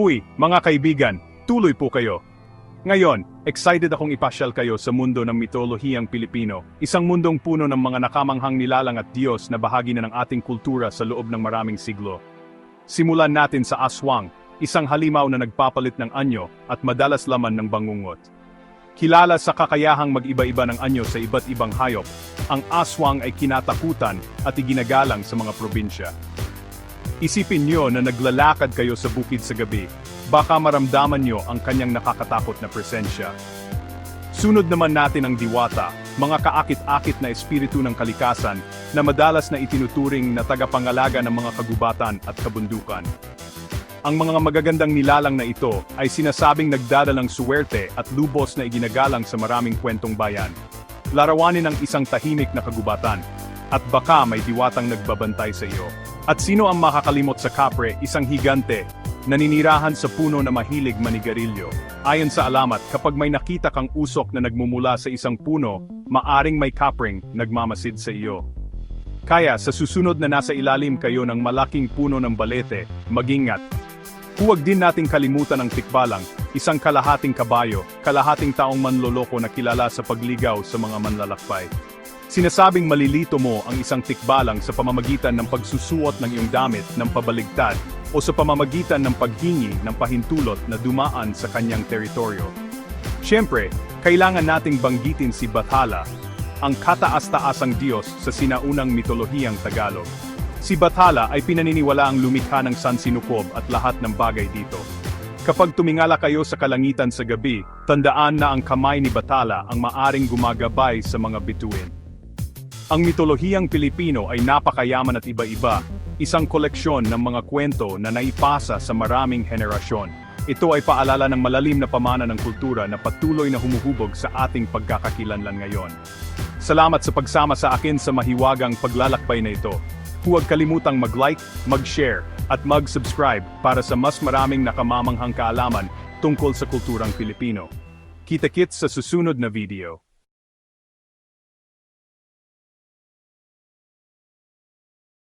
Uy, mga kaibigan, tuloy po kayo. Ngayon, excited akong ipasyal kayo sa mundo ng mitolohiyang Pilipino, isang mundong puno ng mga nakamanghang nilalang at Diyos na bahagi na ng ating kultura sa loob ng maraming siglo. Simulan natin sa aswang, isang halimaw na nagpapalit ng anyo at madalas laman ng bangungot. Kilala sa kakayahang mag-iba-iba ng anyo sa iba't ibang hayop, ang aswang ay kinatakutan at iginagalang sa mga probinsya. Isipin nyo na naglalakad kayo sa bukid sa gabi, baka maramdaman nyo ang kanyang nakakatakot na presensya. Sunod naman natin ang diwata, mga kaakit-akit na espiritu ng kalikasan na madalas na itinuturing na tagapangalaga ng mga kagubatan at kabundukan. Ang mga magagandang nilalang na ito ay sinasabing nagdadalang suwerte at lubos na iginagalang sa maraming kwentong bayan. Larawanin ang isang tahimik na kagubatan, at baka may diwatang nagbabantay sa iyo. At sino ang makakalimot sa kapre, isang higante, naninirahan sa puno na mahilig manigarilyo. Ayon sa alamat, kapag may nakita kang usok na nagmumula sa isang puno, maaring may kapring nagmamasid sa iyo. Kaya sa susunod na nasa ilalim kayo ng malaking puno ng balete, magingat. Huwag din nating kalimutan ang tikbalang, isang kalahating kabayo, kalahating taong manloloko na kilala sa pagligaw sa mga manlalakbay. Sinasabing malilito mo ang isang tikbalang sa pamamagitan ng pagsusuot ng iyong damit ng pabaligtad o sa pamamagitan ng paghingi ng pahintulot na dumaan sa kanyang teritoryo. Siyempre, kailangan nating banggitin si Bathala, ang kataas-taasang Diyos sa sinaunang mitolohiyang Tagalog. Si Bathala ay pinaniniwala ang lumikha ng Sansinukob at lahat ng bagay dito. Kapag tumingala kayo sa kalangitan sa gabi, tandaan na ang kamay ni Bathala ang maaring gumagabay sa mga bituin. Ang mitolohiyang Pilipino ay napakayaman at iba-iba, isang koleksyon ng mga kwento na naipasa sa maraming henerasyon. Ito ay paalala ng malalim na pamana ng kultura na patuloy na humuhubog sa ating pagkakakilanlan ngayon. Salamat sa pagsama sa akin sa mahiwagang paglalakbay na ito. Huwag kalimutang mag-like, mag-share, at mag-subscribe para sa mas maraming nakamamanghang kaalaman tungkol sa kulturang Pilipino. Kita-kits sa susunod na video.